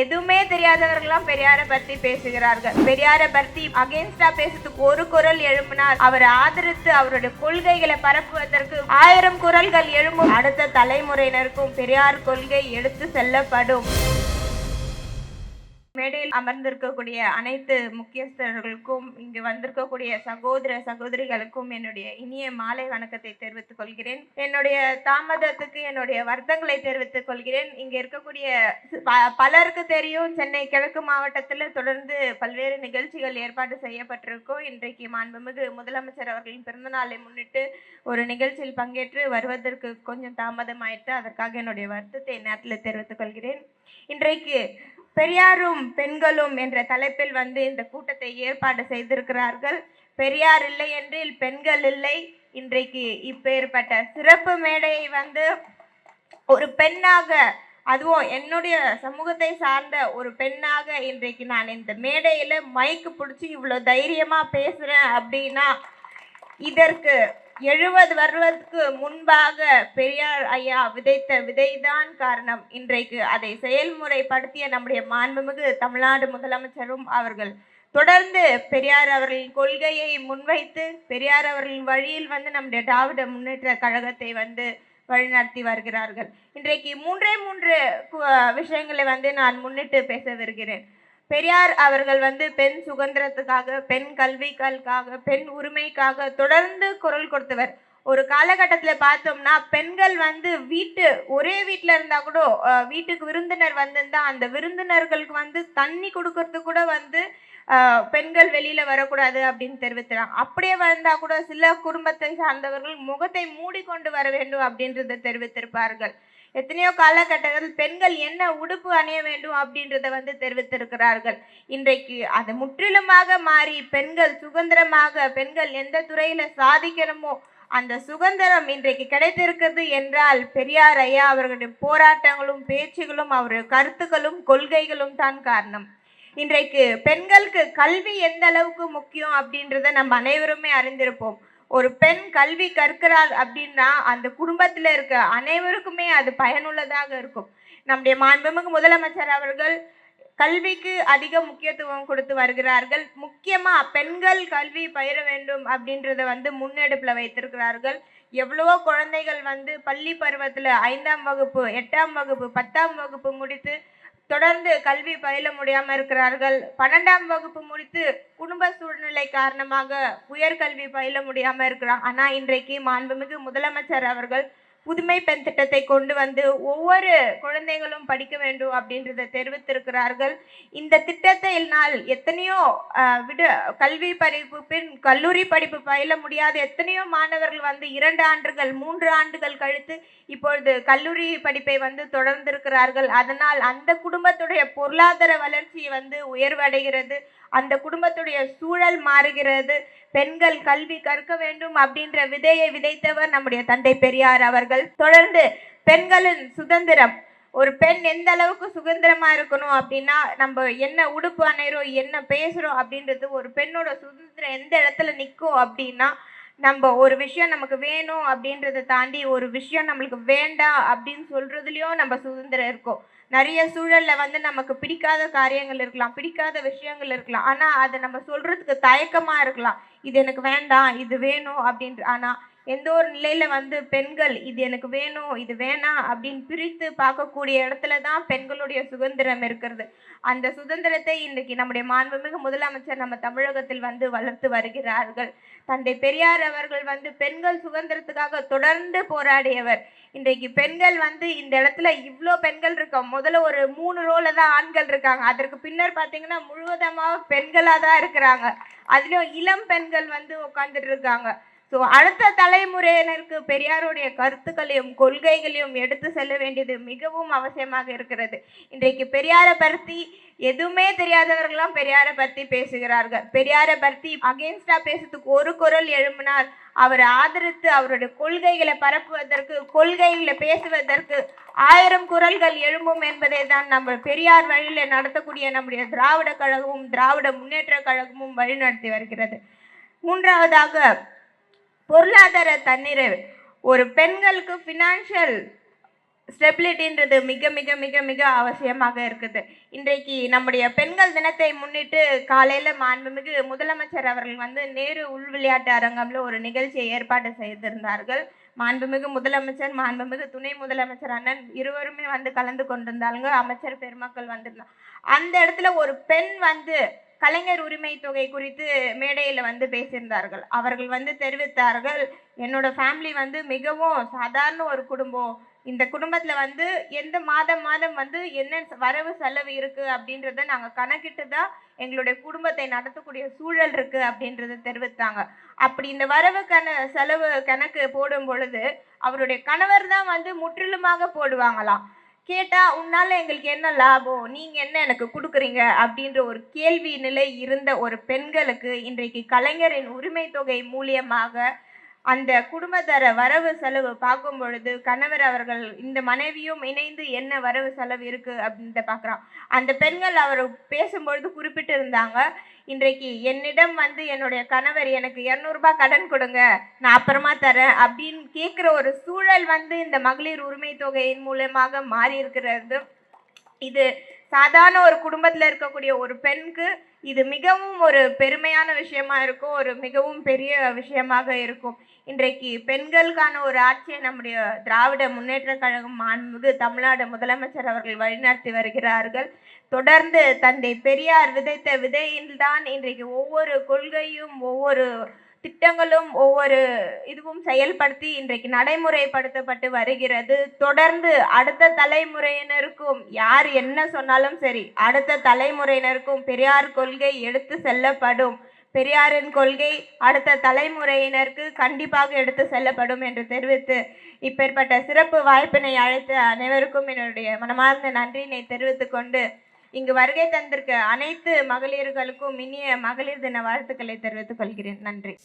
எதுவுமே தெரியாதவர்கள்லாம் பெரியாரை பத்தி பேசுகிறார்கள். பெரியாரை பத்தி அகேன்ஸ்டா பேசுறதுக்கு ஒரு குரல் எழுப்பினார். அவரை ஆதரித்து அவருடைய கொள்கைகளை பரப்புவதற்கு ஆயிரம் குரல்கள் எழும்பும் அடுத்த தலைமுறையினருக்கும் பெரியார் கொள்கை எடுத்து செல்லப்படும். மேடையில் அமர்ந்திருக்கக்கூடிய அனைத்து முக்கியஸ்தர்களுக்கும் இங்கு வந்திருக்கக்கூடிய சகோதர சகோதரிகளுக்கும் என்னுடைய இனிய மாலை வணக்கத்தை தெரிவித்துக் கொள்கிறேன். என்னுடைய தாமதத்துக்கு என்னுடைய வருத்தங்களை தெரிவித்துக் கொள்கிறேன். இங்க இருக்கக்கூடிய பலருக்கு தெரியும் சென்னை கிழக்கு மாவட்டத்தில் தொடர்ந்து பல்வேறு நிகழ்ச்சிகள் ஏற்பாடு செய்யப்பட்டிருக்கும். இன்றைக்கு மாண்புமிகு முதலமைச்சர் அவர்களின் பிறந்தநாளை முன்னிட்டு ஒரு நிகழ்ச்சியில் பங்கேற்று வருவதற்கு கொஞ்சம் தாமதமாயிட்டு அதற்காக என்னுடைய வருத்தத்தை நேரத்தில் தெரிவித்துக் கொள்கிறேன். இன்றைக்கு பெரியாரும் பெண்களும் என்ற தலைப்பில் வந்து இந்த கூட்டத்தை ஏற்பாடு செய்திருக்கிறார்கள். பெரியார் இல்லை என்றில் பெண்கள் இல்லை. இன்றைக்கு இப்பேற்பட்ட சிறப்பு மேடையை வந்து ஒரு பெண்ணாக அதுவும் என்னுடைய சமூகத்தை சார்ந்த ஒரு பெண்ணாக இன்றைக்கு நான் இந்த மேடையில் மைக்கு பிடிச்சி இவ்வளோ தைரியமாக பேசுகிறேன் அப்படின்னா இதற்கு எழுபது வருவதற்கு முன்பாக பெரியார் ஐயா விதைத்த விதைதான் காரணம். இன்றைக்கு அதை செயல்முறைப்படுத்திய நம்முடைய மாண்புமிகு தமிழ்நாடு முதலமைச்சரும் அவர்கள். தொடர்ந்து பெரியார் அவர்களின் கொள்கையை முன்வைத்து பெரியார் அவர்களின் வழியில் வந்து நம்முடைய திராவிட முன்னேற்ற கழகத்தை வந்து வழிநடத்தி வருகிறார்கள். இன்றைக்கு மூன்றே மூன்று கு- விஷயங்களை வந்து நான் முன்னிட்டு பேச வருகிறேன் பெரியார் அவர்கள் வந்து பெண் சுதந்திரத்துக்காக பெண் கல்விகளுக்காக பெண் உரிமைக்காக தொடர்ந்து குரல் கொடுத்தவர். ஒரு காலகட்டத்தில் பார்த்தோம்னா பெண்கள் வந்து வீட்டு ஒரே வீட்டில் இருந்தால் கூட வீட்டுக்கு விருந்தினர் வந்திருந்தால் அந்த விருந்தினர்களுக்கு வந்து தண்ணி கொடுக்கறது கூட வந்து பெண்கள் வெளியில் வரக்கூடாது அப்படின்னு தெரிவித்துறாங்க அப்படியே வந்தால் கூட சில குடும்பத்தை சார்ந்தவர்கள் முகத்தை மூடிக்கொண்டு வர வேண்டும் அப்படின்றத தெரிவித்திருப்பார்கள். எத்தனையோ காலகட்டங்கள் பெண்கள் என்ன உடுப்பு அணிய வேண்டும் அப்படின்றத வந்து தெரிவித்திருக்கிறார்கள். இன்றைக்கு அது முற்றிலுமாக மாறி பெண்கள் சுதந்திரமாக பெண்கள் எந்த துறையில சாதிக்கணுமோ அந்த சுதந்திரம் இன்றைக்கு கிடைத்திருக்கிறது என்றால் பெரியார் ஐயா அவர்களுடைய போராட்டங்களும் பேச்சுகளும் அவருடைய கருத்துக்களும் கொள்கைகளும் தான் காரணம். இன்றைக்கு பெண்களுக்கு கல்வி எந்த அளவுக்கு முக்கியம் அப்படின்றத நம்ம அனைவருமே அறிந்திருப்போம். ஒரு பெண் கல்வி கற்கிறாள் அப்படின்னா அந்த குடும்பத்தில் இருக்க அனைவருக்குமே அது பயனுள்ளதாக இருக்கும். நம்முடைய மாண்புமிகு முதலமைச்சர் அவர்கள் கல்விக்கு அதிக முக்கியத்துவம் கொடுத்து வருகிறார்கள். முக்கியமாக பெண்கள் கல்வி பயிர வேண்டும் அப்படின்றத வந்து முன்னெடுப்பில் வைத்திருக்கிறார்கள். எவ்வளவோ குழந்தைகள் வந்து பள்ளி பருவத்தில் ஐந்தாம் வகுப்பு எட்டாம் வகுப்பு பத்தாம் வகுப்பு முடித்து தொடர்ந்து கல்வி பயில முடியாம இருக்கிறார்கள். பன்னெண்டாம் வகுப்பு முடித்து குடும்ப சூழ்நிலை காரணமாக உயர்கல்வி பயில முடியாம இருக்கிறாங்க ஆனா இன்றைக்கு மாண்புமிகு முதலமைச்சர் அவர்கள் புதுமை பெண் திட்டத்தை கொண்டு வந்து ஒவ்வொரு குழந்தைகளும் படிக்க வேண்டும் அப்படின்றத தெரிவித்திருக்கிறார்கள். இந்த திட்டத்தினால் எத்தனையோ விடு கல்வி படிப்பு பின் கல்லூரி படிப்பு பயில முடியாத எத்தனையோ மாணவர்கள் வந்து இரண்டு ஆண்டுகள் மூன்று ஆண்டுகள் கழித்து இப்பொழுது கல்லூரி படிப்பை வந்து தொடர்ந்திருக்கிறார்கள். அதனால் அந்த குடும்பத்துடைய பொருளாதார வளர்ச்சி வந்து உயர்வடைகிறது. அந்த குடும்பத்துடைய சூழல் மாறுகிறது. பெண்கள் கல்வி கற்க வேண்டும் அப்படின்ற விதையை விதைத்தவர் நம்முடைய தந்தை பெரியார் அவர்கள். தொடர்ந்து பெண்களின் சுதந்திரம். ஒரு பெண் எந்த அளவுக்கு சுதந்திரமா இருக்கணும் அப்படின்னா நம்ம என்ன உடுப்பு அணைகிறோம் என்ன பேசுறோம் அப்படின்றது ஒரு பெண்ணோட சுதந்திரம் எந்த இடத்துல நிற்கும் அப்படின்னா நம்ம ஒரு விஷயம் நமக்கு வேணும் அப்படின்றத தாண்டி ஒரு விஷயம் நம்மளுக்கு வேண்டாம் அப்படின்னு சொல்றதுலயும் நம்ம சுதந்திரம் இருக்கும். நிறைய சூழல்ல வந்து நமக்கு பிடிக்காத காரியங்கள் இருக்கலாம் பிடிக்காத விஷயங்கள் இருக்கலாம். ஆனா அதை நம்ம சொல்றதுக்கு தயக்கமா இருக்கலாம். இது எனக்கு வேண்டாம் இது வேணும் அப்படின்ற ஆனா எந்த ஒரு நிலையில வந்து பெண்கள் இது எனக்கு வேணும் இது வேணாம் அப்படின்னு பிரித்து பார்க்கக்கூடிய இடத்துல தான் பெண்களுடைய சுதந்திரம் இருக்கிறது. அந்த சுதந்திரத்தை இன்றைக்கு நம்முடைய மாண்புமிகு முதலமைச்சர் நம்ம தமிழகத்தில் வந்து வளர்த்து வருகிறார்கள். தந்தை பெரியார் அவர்கள் வந்து பெண்கள் சுதந்திரத்துக்காக தொடர்ந்து போராடியவர். இன்றைக்கு பெண்கள் வந்து இந்த இடத்துல இவ்வளோ பெண்கள் இருக்கோம். முதல்ல ஒரு மூணு ரோல தான் ஆண்கள் இருக்காங்க. அதற்கு பின்னர் பார்த்தீங்கன்னா முழுவதமாக பெண்களாக தான் இருக்கிறாங்க. அதுலேயும் இளம் பெண்கள் வந்து உட்காந்துட்டு இருக்காங்க. ஸோ அடுத்த தலைமுறையினருக்கு பெரியாருடைய கருத்துக்களையும் கொள்கைகளையும் எடுத்து செல்ல வேண்டியது மிகவும் அவசியமாக இருக்கிறது. இன்றைக்கு பெரியாரை பற்றி எதுவுமே தெரியாதவர்கள்லாம் பெரியாரை பற்றி பேசுகிறார்கள். பெரியாரை பற்றி அகேன்ஸ்டா பேசுறதுக்கு ஒரு குரல் எழும்பினார் அவரை ஆதரித்து அவருடைய கொள்கைகளை பரப்புவதற்கு கொள்கைகளை பேசுவதற்கு ஆயிரம் குரல்கள் எழும்பும் என்பதை தான் நம்ம பெரியார் வழியில் நடத்தக்கூடிய நம்முடைய திராவிட கழகமும் திராவிட முன்னேற்ற கழகமும் வழிநடத்தி வருகிறது. மூன்றாவதாக பொருளாதார தன்னிறைவு. ஒரு பெண்களுக்கு ஃபினான்ஷியல் ஸ்டெபிலிட்டின்றது மிக மிக மிக மிக அவசியமாக இருக்குது. இன்றைக்கு நம்முடைய பெண்கள் தினத்தை முன்னிட்டு காலையில் மாண்புமிகு முதலமைச்சர் அவர்கள் வந்து நேரு உள் விளையாட்டு அரங்கம்ல ஒரு நிகழ்ச்சியை ஏற்பாடு செய்திருந்தார்கள். மாண்புமிகு முதலமைச்சர் மாண்புமிகு துணை முதலமைச்சர் அண்ணன் இருவருமே வந்து கலந்து கொண்டிருந்தாங்க அமைச்சர் பெருமக்கள் வந்திருந்தாங்க அந்த இடத்துல ஒரு பெண் வந்து கலைஞர் உரிமை தொகை குறித்து மேடையில் வந்து பேசியிருந்தார்கள். அவர்கள் வந்து தெரிவித்தார்கள் என்னோட ஃபேமிலி வந்து மிகவும் சாதாரண ஒரு குடும்பம். இந்த குடும்பத்தில் வந்து எந்த மாதம் மாதம் வந்து என்ன வரவு செலவு இருக்குது அப்படின்றத நாங்கள் கணக்கிட்டு தான் எங்களுடைய குடும்பத்தை நடத்தக்கூடிய சூழல் இருக்குது அப்படின்றத தெரிவித்தாங்க. அப்படி இந்த வரவு கண செலவு கணக்கு போடும் பொழுது அவருடைய கணவர் தான் வந்து முற்றிலுமாக போடுவாங்களாம். கேட்டா உன்னால எங்களுக்கு என்ன லாபம்? நீங்க என்ன எனக்கு கொடுக்குறீங்க? அப்படின்ற ஒரு கேள்வி நிலை இருந்த ஒரு பெண்களுக்கு இன்றைக்கு கலைஞரின் உரிமை தொகை மூலியமாக அந்த குடும்பத்தர வரவு செலவு பார்க்கும் பொழுது கணவர் அவர்கள் இந்த மனைவியும் இணைந்து என்ன வரவு செலவு இருக்கு அப்படின்றத பார்க்குறான். அந்த பெண்கள் அவர் பேசும்பொழுது குறிப்பிட்டு இருந்தாங்க இன்றைக்கு என்னிடம் வந்து என்னுடைய கணவர் எனக்கு இரநூறுபா கடன் கொடுங்க நான் அப்புறமா தரேன் அப்படின்னு கேட்குற ஒரு சூழல் வந்து இந்த மகளிர் உரிமை தொகையின் மூலமாக மாறி இருக்கிறது. இது சாதாரண ஒரு குடும்பத்தில் இருக்கக்கூடிய ஒரு பெண்ணுக்கு இது மிகவும் ஒரு பெருமையான விஷயமா இருக்கும் ஒரு மிகவும் பெரிய விஷயமாக இருக்கும். இன்றைக்கு பெண்களுக்கான ஒரு ஆட்சியை நம்முடைய திராவிட முன்னேற்ற கழகம் மாண்புமிகு தமிழ்நாடு முதலமைச்சர் அவர்கள் வழிநடத்தி வருகிறார்கள். தொடர்ந்து தந்தை பெரியார் விதைத்த விதையில்தான் இன்றைக்கு ஒவ்வொரு கொள்கையும் ஒவ்வொரு திட்டங்களும் ஒவ்வொரு இதுவும் செயல்படுத்தி இன்றைக்கு நடைமுறைப்படுத்தப்பட்டு வருகிறது. தொடர்ந்து அடுத்த தலைமுறையினருக்கும் யார் என்ன சொன்னாலும் சரி அடுத்த தலைமுறையினருக்கும் பெரியார் கொள்கை எடுத்து செல்லப்படும். பெரியாரின் கொள்கை அடுத்த தலைமுறையினருக்கு கண்டிப்பாக எடுத்து செல்லப்படும் என்று தெரிவித்து இப்பேற்பட்ட சிறப்பு வாய்ப்பினை அழைத்த அனைவருக்கும் என்னுடைய மனமார்ந்த நன்றியினை தெரிவித்துக் கொண்டு இங்கு வருகை தந்திருக்க அனைத்து மகளிர்களுக்கும் இனிய மகளிர் தின வாழ்த்துக்களை தெரிவித்துக் கொள்கிறேன். நன்றி.